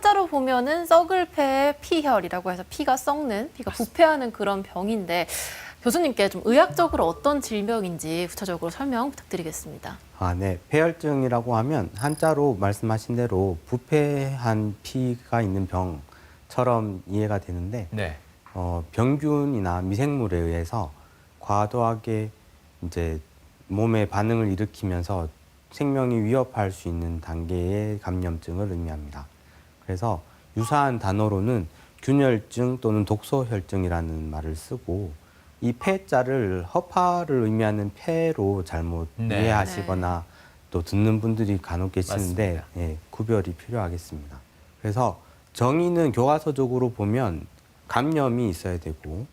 한자로 보면은 썩을 폐 피혈이라고 해서 피가 썩는, 피가 부패하는 그런 병인데 교수님께 좀 의학적으로 어떤 질병인지 구체적으로 설명 부탁드리겠습니다. 아, 네. 폐혈증이라고 하면 한자로 말씀하신 대로 부패한 피가 있는 병처럼 이해가 되는데 네. 어, 병균이나 미생물에 의해서 과도하게 이제 몸에 반응을 일으키면서 생명이 위협할 수 있는 단계의 감염증을 의미합니다. 그래서 유사한 단어로는 균열증 또는 독소혈증이라는 말을 쓰고 이 폐자를 허파를 의미하는 폐로 잘못 네. 이해하시거나 또 듣는 분들이 간혹 계시는데. 예, 구별이 필요하겠습니다. 그래서 정의는 교과서적으로 보면 감염이 있어야 되고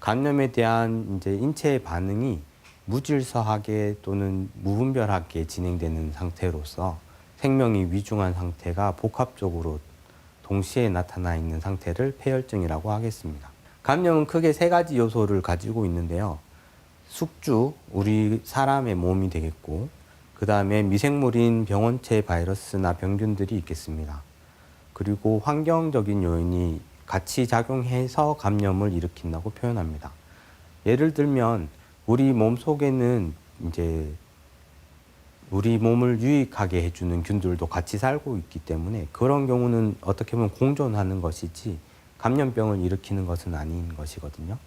감염에 대한 이제 인체의 반응이 무질서하게 또는 무분별하게 진행되는 상태로서 생명이 위중한 상태가 복합적으로 동시에 나타나 있는 상태를 폐혈증이라고 하겠습니다. 감염은 크게 세 가지 요소를 가지고 있는데요. 숙주, 우리 사람의 몸이 되겠고, 그 다음에 미생물인 병원체 바이러스나 병균들이 있겠습니다. 그리고 환경적인 요인이 같이 작용해서 감염을 일으킨다고 표현합니다. 예를 들면 우리 몸 속에는 이제 우리 몸을 유익하게 해주는 균들도 같이 살고 있기 때문에 그런 경우는 어떻게 보면 공존하는 것이지 감염병을 일으키는 것은 아닌 것이거든요.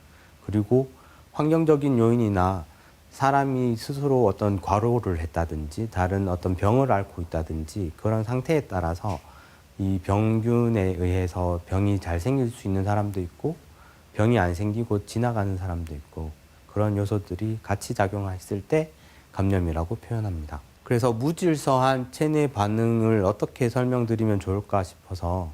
그리고 환경적인 요인이나 사람이 스스로 어떤 과로를 했다든지 다른 어떤 병을 앓고 있다든지 그런 상태에 따라서 이 병균에 의해서 병이 잘 생길 수 있는 사람도 있고 병이 안 생기고 지나가는 사람도 있고 그런 요소들이 같이 작용했을 때 감염이라고 표현합니다. 그래서 무질서한 체내 반응을 어떻게 설명드리면 좋을까 싶어서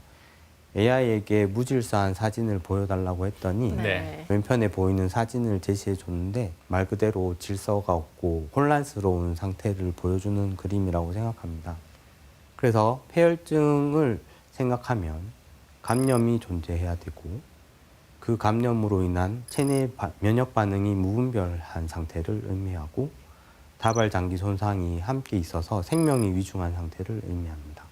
AI에게 무질서한 사진을 보여달라고 했더니 네. 왼편에 보이는 사진을 제시해 줬는데 말 그대로 질서가 없고 혼란스러운 상태를 보여주는 그림이라고 생각합니다. 그래서 폐혈증을 생각하면 감염이 존재해야 되고 그 감염으로 인한 체내 바- 면역 반응이 무분별한 상태를 의미하고 다발 장기 손상이 함께 있어서 생명이 위중한 상태를 의미합니다.